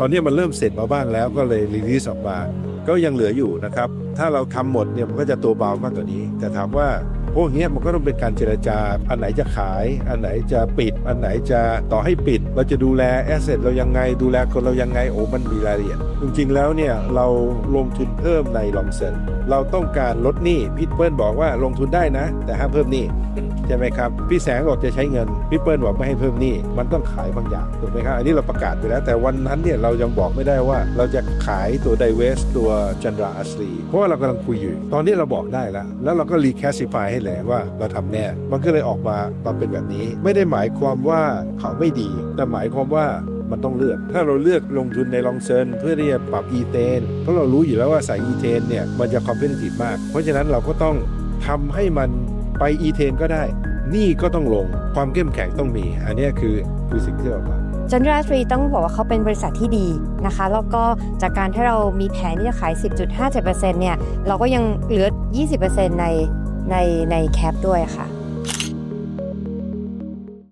ตอนนี้มันเริ่มเสร็จมาบ้างแล้วก็เลยรีลิสออกมา ก็ยังเหลืออยู่นะครับ ถ้าเราทำหมดเนี่ยมันก็จะตัวเบามากกว่านี้ แต่ถามว่าพวกเนี้ยมันก็ต้องเป็นการเจรจา อันไหนจะขาย อันไหนจะปิด อันไหนจะต่อให้ปิด เราจะดูแลแอสเซทเรายังไง ดูแลคนเรายังไง โอ้ มันมีรายละเอียด จริงๆ แล้วเนี่ยเราลงทุนเพิ่มในลองเซ็น เราต้องการลดหนี้พี่เปิ้ลบอกว่าลงทุนได้นะ แต่ห้ามเพิ่มหนี้ใช่ไหมครับพี่แสงบอกจะใช้เงินพี่เปิ้ลบอกไม่ให้เพิ่มหนี้มันต้องขายบางอย่างถูกไหมครับอันนี้เราประกาศไปแล้ว แต่วันนั้นเนี่ยเรายังบอกไม่ได้ว่า เราจะขายตัวไดเวสตัวจันราอัสลีเพราะว่าเรากำลังคุยอยู่ ตอนนี้เราบอกได้แล้ว แล้วเราก็รีแคสซิฟายให้แล้วว่าเราทำแน่มันก็เลยออกมาตอนเป็นแบบนี้ ไม่ได้หมายความว่าเขาไม่ดี แต่หมายความว่า มันต้องเลือก ถ้าเราเลือกลงทุนในลองเซินเพื่อที่จะปรับอีเทนเพราะเรารู้อยู่แล้วว่าสายอีเทนเนี่ยมันจะคอมเพลติฟมาก เพราะฉะนั้นเราก็ต้องทำให้มันไปอีเทนก็ได้ นี่ก็ต้องลงความเข้มแข็งต้องมี อันนี้คือคือสิ่งที่เราทำจันทราตรีต้องบอกว่าเขาเป็นบริษัทที่ดีนะคะ แล้วก็จากการที่เรามีแผนที่จะขาย 10.57%เนี่ย เราก็ยังเหลือ 20%ในในในแคปด้วยค่ะ